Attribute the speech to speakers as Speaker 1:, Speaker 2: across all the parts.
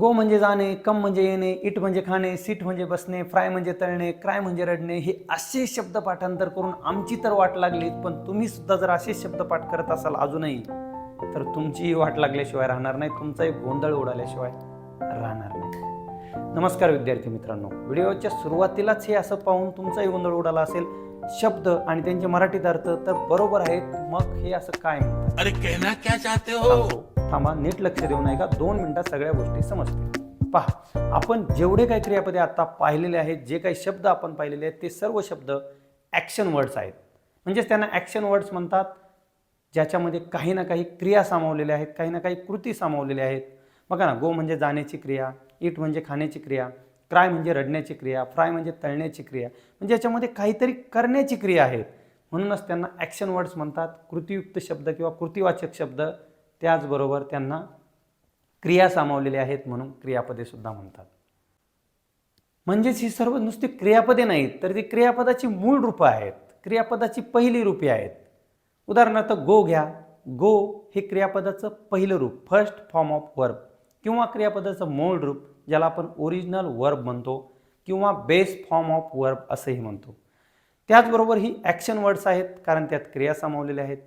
Speaker 1: गो म्हणजे जाणे कम म्हणजे येणे इट म्हणजे खाणे सीट म्हणजे बसणे फ्राय म्हणजे तळणे क्राय म्हणजे रडणे हे असे शब्द पाठांतर करून आमची तर वाट लागली पण तुम्ही सुद्धा जर असे शब्द पाठ करत असाल अजूनही तर तुमचीही वाट लागल्याशिवाय राहणार नाही तुमचाही गोंधळ उडाल्याशिवाय राहणार नाही. नमस्कार विद्यार्थी मित्रांनो. व्हिडिओच्या सुरुवातीलाच हे असं पाहून तुमचाही गोंधळ उडाला असेल शब्द आणि त्यांचे मराठीत अर्थ तर बरोबर आहेत मग हे असं काय म्हणतात?
Speaker 2: अरे कहना क्या चाहते हो.
Speaker 1: थांबा नीट लक्ष देऊ ऐका का दोन मिनिटात सगळ्या गोष्टी समजतील. पहा आपण जेवढे काही क्रियापदे आता पाहिलेले आहेत जे काही शब्द आपण पाहिलेले आहेत ते सर्व शब्द ॲक्शन वर्ड्स आहेत. म्हणजेच त्यांना ॲक्शन वर्ड्स म्हणतात ज्याच्यामध्ये काही ना काही क्रिया सामावलेल्या आहेत काही ना काही कृती सामावलेल्या आहेत. बघा ना गो म्हणजे जाण्याची क्रिया इट म्हणजे खाण्याची क्रिया क्राय म्हणजे रडण्याची क्रिया फ्राय म्हणजे तळण्याची क्रिया म्हणजे याच्यामध्ये काहीतरी करण्याची क्रिया आहेत. म्हणूनच त्यांना ॲक्शन वर्ड्स म्हणतात. कृतीयुक्त शब्द किंवा कृतीवाचक शब्द त्याचबरोबर त्यांना क्रिया सामावलेल्या आहेत म्हणून क्रियापदे सुद्धा म्हणतात. म्हणजेच ही सर्व नुसती क्रियापदे नाहीत तर ती क्रियापदाची मूळ रूपं आहेत क्रियापदाची पहिली रूपे आहेत. उदाहरणार्थ गो घ्या. गो हे क्रियापदाचं पहिलं रूप फर्स्ट फॉर्म ऑफ वर्ब किंवा क्रियापदाचं मूळ रूप ज्याला आपण ओरिजिनल वर्ब म्हणतो किंवा बेस फॉर्म ऑफ वर्ब असंही म्हणतो. त्याचबरोबर ही ॲक्शन वर्ड्स आहेत कारण त्यात क्रिया सामावलेल्या आहेत.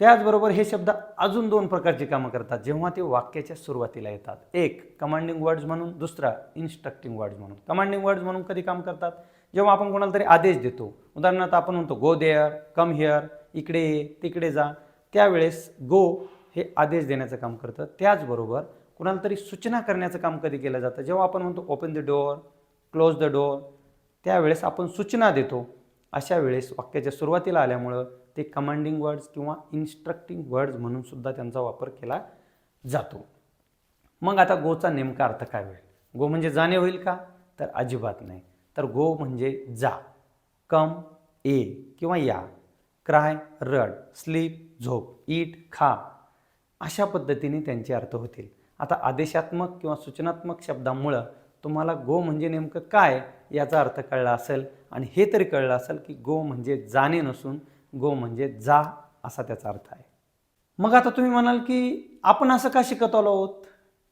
Speaker 1: त्याचबरोबर हे शब्द अजून दोन प्रकारची कामं करतात. जेव्हा ते वाक्याच्या सुरुवातीला येतात. एक कमांडिंग वर्ड्स म्हणून. दुसरा इन्स्ट्रक्टिंग वर्ड्स म्हणून. कमांडिंग वर्ड्स म्हणून कधी काम करतात? जेव्हा आपण कोणाला तरी आदेश देतो. उदाहरणार्थ आपण म्हणतो गो देअर कम हिअर इकडे ये तिकडे जा. त्यावेळेस गो हे आदेश देण्याचं काम करतं. त्याचबरोबर कुणाला तरी सूचना करण्याचं काम कधी केलं जातं? जेव्हा आपण म्हणतो open the door close the door त्यावेळेस आपण सूचना देतो. अशा वेळेस वाक्याच्या सुरुवातीला आल्यामुळं ते कमांडिंग वर्ड्स किंवा इन्स्ट्रक्टिंग वर्ड्स म्हणून सुद्धा त्यांचा वापर केला जातो. मग आता गोचा नेमका अर्थ काय होईल? गो म्हणजे जाणे होईल का? तर अजिबात नाही. तर गो म्हणजे जा. कम ए किंवा या. क्राय रड स्लीप झोप ईट खा. अशा पद्धतीने त्यांचे अर्थ होतील. आता आदेशात्मक किंवा सूचनात्मक शब्दामुळं तुम्हाला गो म्हणजे नेमकं काय याचा अर्थ कळला असेल आणि हे तरी कळलं असेल की गो म्हणजे जाणे नसून गो म्हणजे जा असा त्याचा अर्थ आहे. मग आता तुम्ही म्हणाल की आपण असं का शिकत आलो आहोत?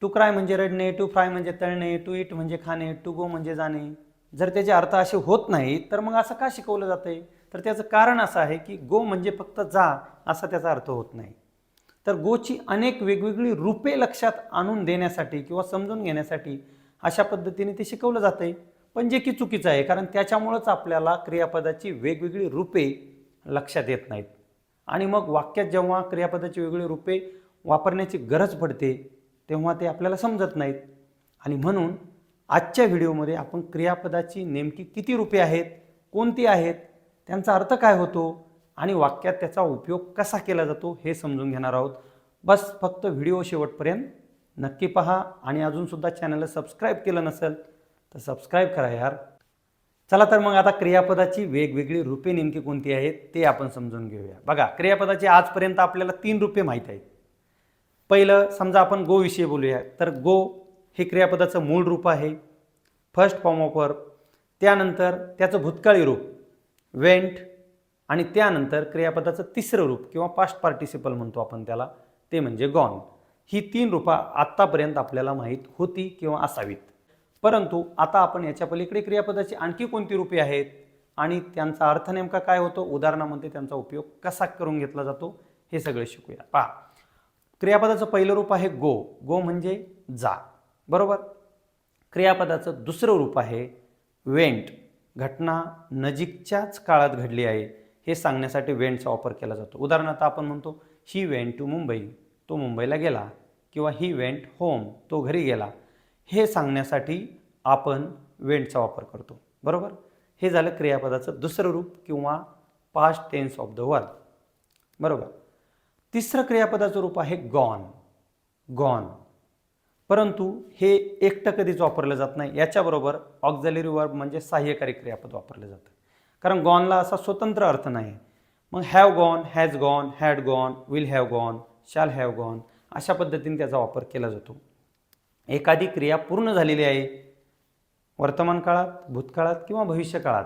Speaker 1: टू क्राय म्हणजे रडणे टू फ्राय म्हणजे तळणे टू इट म्हणजे खाणे टू गो म्हणजे जाणे. जर त्याचे अर्थ असे होत नाही तर मग असं का शिकवलं जातंय? तर त्याचं कारण असं आहे की गो म्हणजे फक्त जा असा त्याचा अर्थ होत नाही. तर गोची अनेक वेगवेगळी रूपे लक्षात आणून देण्यासाठी किंवा समजून घेण्यासाठी अशा पद्धतीने ते शिकवलं जातं आहे पण जे की चुकीचं आहे कारण त्याच्यामुळंच आपल्याला क्रियापदाची वेगवेगळी रूपे लक्षात येत नाहीत. आणि मग वाक्यात जेव्हा क्रियापदाची वेगळी रूपे वापरण्याची गरज पडते तेव्हा ते आपल्याला समजत नाहीत. आणि म्हणून आजच्या व्हिडिओमध्ये आपण क्रियापदाची नेमकी किती रूपे आहेत कोणती आहेत त्यांचा अर्थ काय होतो आणि वाक्यात त्याचा उपयोग कसा केला जातो हे समजून घेणार आहोत. बस फक्त व्हिडिओ शेवटपर्यंत नक्की पहा आणि अजूनसुद्धा चॅनलला सबस्क्राईब केलं नसेल तर सबस्क्राईब करा यार. चला तर मग आता क्रियापदाची वेगवेगळी रूपे नेमकी कोणती आहेत ते आपण समजून घेऊया. बघा क्रियापदाची आजपर्यंत आपल्याला तीन रूपे माहीत आहेत. पहिलं समजा आपण गोविषयी बोलूया. तर गो हे क्रियापदाचं मूळ रूप आहे. फर्स्ट फॉर्म ऑफ वर्ब त्यानंतर त्याचं भूतकाळी रूप वेंट आणि त्यानंतर क्रियापदाचं तिसरं रूप किंवा पास्ट पार्टिसिपल म्हणतो आपण त्याला ते म्हणजे गॉन ही तीन रूपं आत्तापर्यंत आपल्याला माहीत होती किंवा असावीत. परंतु आता आपण याच्या पलीकडे क्रियापदाची आणखी कोणती रूपे आहेत? आणि त्यांचा अर्थ नेमका काय होतो? उदाहरणामध्ये त्यांचा उपयोग कसा करून घेतला जातो? हे सगळे शिकूया. पहा. क्रियापदाचं पहिलं रूप आहे गो. गो म्हणजे जा. बरोबर? क्रियापदाचं दुसरं रूप आहे वेंट. घटना नजीकच्याच काळात घडली आहे. हे सांगण्यासाठी वेंटचा वापर केला जातो. उदाहरणार्थ आपण म्हणतो ही वेंट टू मुंबई. तो मुंबईला गेला. किंवा ही वेंट होम. तो घरी गेला. हे सांगण्यासाठी आपण वेंटचा वापर करतो. बरोबर? हे झालं क्रियापदाचं दुसरं रूप किंवा past tense of the word बरोबर? तिसरं क्रियापदाचं रूप आहे गॉन गॉन परंतु हे एकटं कधीच वापरलं जात नाही. याच्याबरोबर ऑक्झॅलरी वर्ब म्हणजे सहाय्यकारी क्रियापद वापरलं जातं. कारण गॉनला असा स्वतंत्र अर्थ नाही. मग have gone has gone had gone will have gone shall have gone अशा पद्धतीने त्याचा वापर केला जातो. एखादी क्रिया पूर्ण झालेली आहे वर्तमान काळात भूतकाळात किंवा भविष्यकाळात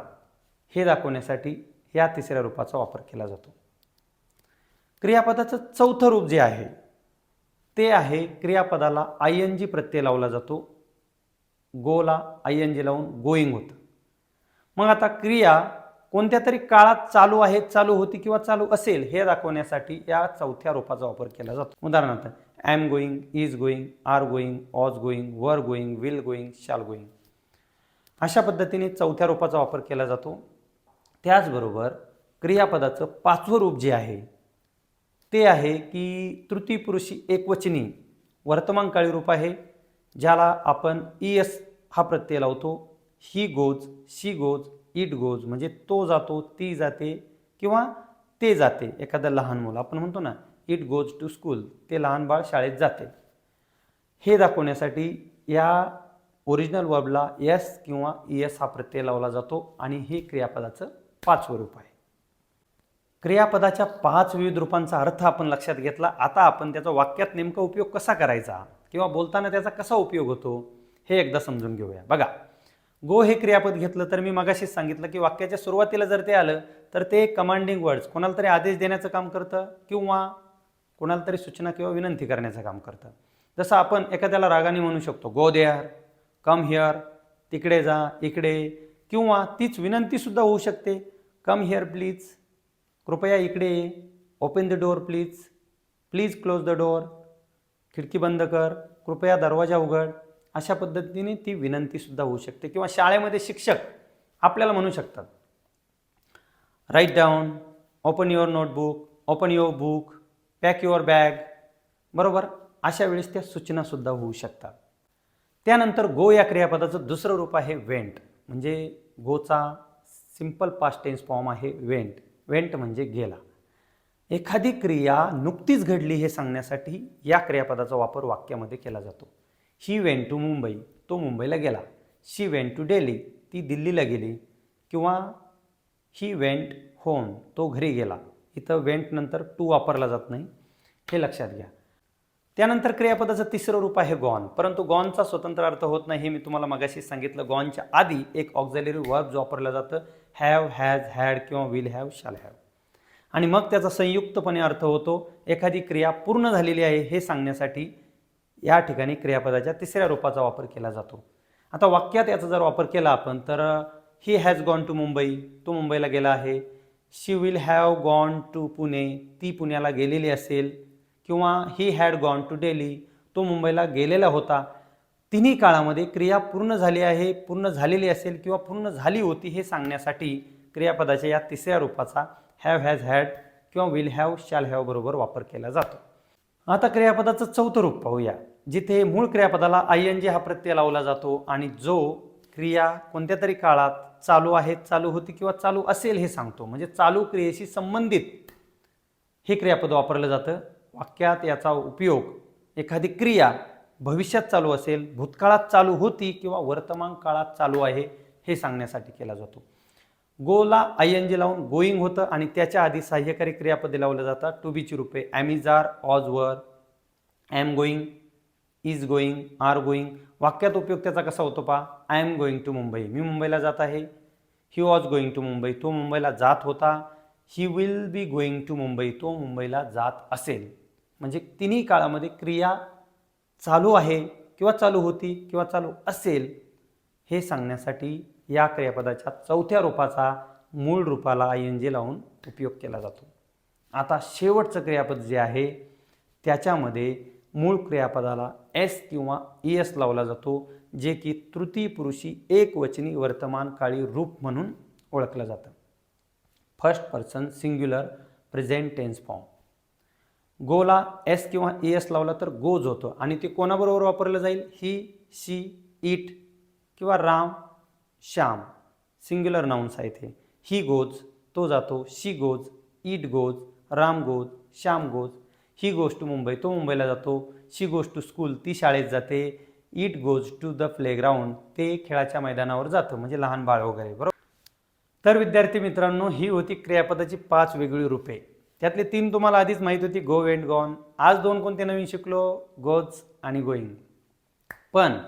Speaker 1: हे दाखवण्यासाठी या तिसऱ्या रूपाचा वापर केला जातो. क्रियापदाचं चौथं रूप जे आहे ते आहे क्रियापदाला आय एन जी प्रत्यय लावला जातो. गोला आय एन जी लावून गोईंग होतं. मग आता क्रिया कोणत्या तरी काळात चालू आहे चालू होती किंवा चालू असेल हे दाखवण्यासाठी या चौथ्या रूपाचा वापर केला जातो. उदाहरणार्थ am going is going are going was going were going will going shall going अशा पद्धतीने चौथ्या रूपाचा वापर केला जातो. त्याचबरोबर क्रियापदाचं पाचवं रूप जे आहे ते आहे की तृतीय पुरुषी एकवचनी वर्तमानकाळी रूप आहे ज्याला आपण ई एस हा प्रत्यय लावतो. He goes she goes it goes म्हणजे तो जातो ती जाते किंवा ते जाते. एखादं लहान मुलं आपण म्हणतो ना इट गोज टू स्कूल ते लहान बाळ शाळेत जाते. हे दाखवण्यासाठी या ओरिजिनल वर्बला एस किंवा ई एस हा प्रत्यय लावला जातो आणि हे क्रियापदाचं पाचवं रूप आहे. क्रियापदाच्या पाच विविध रूपांचा अर्थ आपण लक्षात घेतला. आता आपण त्याचा वाक्यात नेमका उपयोग कसा करायचा किंवा बोलताना त्याचा कसा उपयोग होतो हे एकदा समजून घेऊया. बघा गो हे क्रियापद घेतलं तर मी मगाशीच सांगितलं की वाक्याच्या सुरुवातीला जर ते आलं तर ते कमांडिंग वर्ड्स कोणाला तरी आदेश देण्याचं काम करतं किंवा कोणाला तरी सूचना किंवा विनंती करण्याचं काम करतं. जसं आपण एखाद्याला रागाने म्हणू शकतो गो देअर. कम हिअर तिकडे जा इकडे. किंवा तीच विनंतीसुद्धा होऊ शकते. कम हिअर प्लीज कृपया इकडे ये. Open the door please please close the door खिडकी बंद कर. कृपया दरवाजा उघड. अशा पद्धतीने ती विनंतीसुद्धा होऊ शकते. किंवा शाळेमध्ये शिक्षक आपल्याला म्हणू शकतात. Write down open your notebook open your book pack your bag बरोबर? अशा वेळेस त्या सूचनासुद्धा होऊ शकतात. त्यानंतर गो या क्रियापदाचं दुसरं रूप आहे वेंट. म्हणजे गोचा सिंपल पास्ट टेन्स फॉर्म आहे वेंट. वेंट म्हणजे गेला. एखादी क्रिया नुकतीच घडली हे सांगण्यासाठी या क्रियापदाचा वापर वाक्यामध्ये केला जातो. ही वेंट टू मुंबई तो मुंबईला गेला. शी वेंट टू डेली ती दिल्लीला गेली. किंवा ही वेंट होम तो घरी गेला. इथं वेंट नंतर टू वापरला जात नाही. हे लक्षात घ्या. त्यानंतर क्रियापदाचं तिसरं रूप आहे गॉन. परंतु गॉनचा स्वतंत्र अर्थ होत नाही हे मी तुम्हाला मगाशी सांगितलं. गॉनच्या आधी एक ऑक्झिलरी वर्ब जो वापरला जातं. हॅव हॅज हॅड किंवा विल हॅव शाल हॅव आणि मग त्याचा संयुक्तपणे अर्थ होतो एखादी क्रिया पूर्ण झालेली आहे हे सांगण्यासाठी या ठिकाणी क्रियापदाच्या तिसऱ्या रूपाचा वापर केला जातो. आता वाक्यात याचा जर वापर केला आपण तर he has gone to Mumbai तो मुंबईला गेला आहे. She will have gone to Pune ती पुण्याला गेलेली असेल. किंवा he had gone to Delhi तो मुंबईला गेलेला होता. तिन्ही काळामध्ये क्रिया पूर्ण झाली आहे पूर्ण झालेली असेल किंवा पूर्ण झाली होती हे सांगण्यासाठी क्रियापदाच्या या तिसऱ्या रूपाचा हॅव हॅज हॅड किंवा विल हॅव शॅल हॅव बरोबर वापर केला जातो. आता क्रियापदाचं चौथं रूप पाहूया जिथे मूळ क्रियापदाला आय एन जी हा प्रत्यय लावला जातो आणि जो क्रिया कोणत्या तरी काळात चालू आहे चालू होती किंवा चालू असेल हे सांगतो. म्हणजे चालू क्रियेशी संबंधित हे क्रियापद वापरलं जातं. वाक्यात याचा उपयोग एखादी क्रिया भविष्यात चालू असेल भूतकाळात चालू होती किंवा वर्तमान काळात चालू आहे हे सांगण्यासाठी केला जातो. गोला आय एन जी लावून गोईंग होतं आणि त्याच्या आधी सहाय्यकारी क्रियापदे लावल्या जातात. टू बीची रूपे am is are was were am going is going are going. वाक्यात उपयोग त्याचा कसा होतो पा I am going to Mumbai. मी मुंबईला जात आहे. He was going to Mumbai. तो मुंबईला जात होता. He will be going to Mumbai. तो मुंबईला जात असेल. म्हणजे तिन्ही काळामध्ये क्रिया चालू आहे किंवा चालू होती किंवा चालू असेल हे सांगण्यासाठी या क्रियापदाच्या चौथ्या रूपाचा मूळ रूपाला आय एन जी लावून उपयोग केला जातो. आता शेवटचं क्रियापद जे आहे त्याच्यामध्ये मूळ क्रियापदाला एस किंवा ई एस लावला जातो जे की तृतीय पुरुषी एकवचनी वर्तमान काळी रूप म्हणून ओळखलं जातं. First person singular present tense form गोला एस किंवा ए एस लावला तर गोज होतं. आणि ते कोणाबरोबर वापरलं जाईल? ही शी इट किंवा राम श्याम. सिंग्युलर नाउन्स आहेत हे. ही गोज तो जातो. She goes it goes Ram goes Shyam goes. He goes to Mumbai तो मुंबईला जातो. शी गोज टू स्कूल ती शाळेत जाते. It goes to the playground ते खेळाच्या मैदानावर जातं म्हणजे लहान बाळ वगैरे बरोबर? तर विद्यार्थी मित्रांनो ही होती क्रियापदाची पाच वेगळी रूपे. त्यातले तीन तुम्हाला आधीच माहीत होती गो वेंट गॉन आज दोन कोणते नवीन शिकलो? गोज आणि गोईंग पण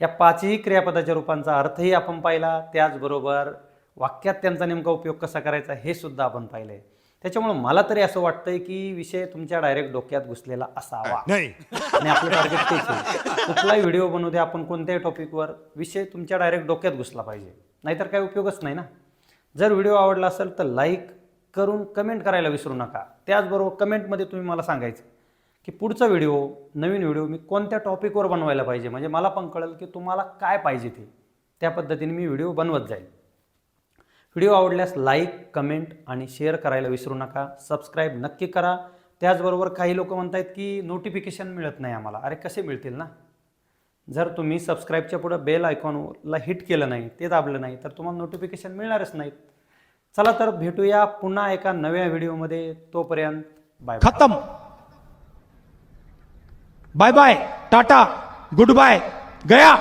Speaker 1: या पाचही क्रियापदाच्या रूपांचा अर्थही आपण पाहिला. त्याचबरोबर वाक्यात त्यांचा नेमका उपयोग कसा करायचा हे सुद्धा आपण पाहिलं. आहे त्याच्यामुळं मला तरी असं वाटतंय की विषय तुमच्या डायरेक्ट डोक्यात घुसलेला असावा.
Speaker 2: नाही.
Speaker 1: आणि आपलं टार्गेट तेच आहे. कुठलाही व्हिडिओ बनवू द्या आपण कोणत्याही टॉपिकवर विषय तुमच्या डायरेक्ट डोक्यात घुसला पाहिजे. नाहीतर काही उपयोगच नाही ना. जर व्हिडिओ आवडला असेल तर लाईक करून कमेंट करायला विसरू नका. त्याचबरोबर कमेंटमध्ये तुम्ही मला सांगायचं की पुढचा व्हिडिओ नवीन व्हिडिओ मी कोणत्या टॉपिकवर बनवायला पाहिजे? म्हणजे मला पण कळेल की तुम्हाला काय पाहिजे ते. त्या पद्धतीने मी व्हिडिओ बनवत जाईल. व्हिडिओ आवडल्यास लाईक कमेंट आणि शेअर करायला विसरू नका. सबस्क्राईब नक्की करा. त्याचबरोबर काही लोक म्हणत आहेत की नोटिफिकेशन मिळत नाही आम्हाला. अरे कसे मिळतील ना? जर तुम्ही सबस्क्राईबच्या पुढं बेल आयकॉनला हिट केलं नाही ते दाबलं नाही तर तुम्हाला नोटिफिकेशन मिळणारच नाहीत चला तर भेटूया पुन्हा एका नव्या व्हिडिओमध्ये. तोपर्यंत बाय
Speaker 3: खतम. Bye bye Tata goodbye गया.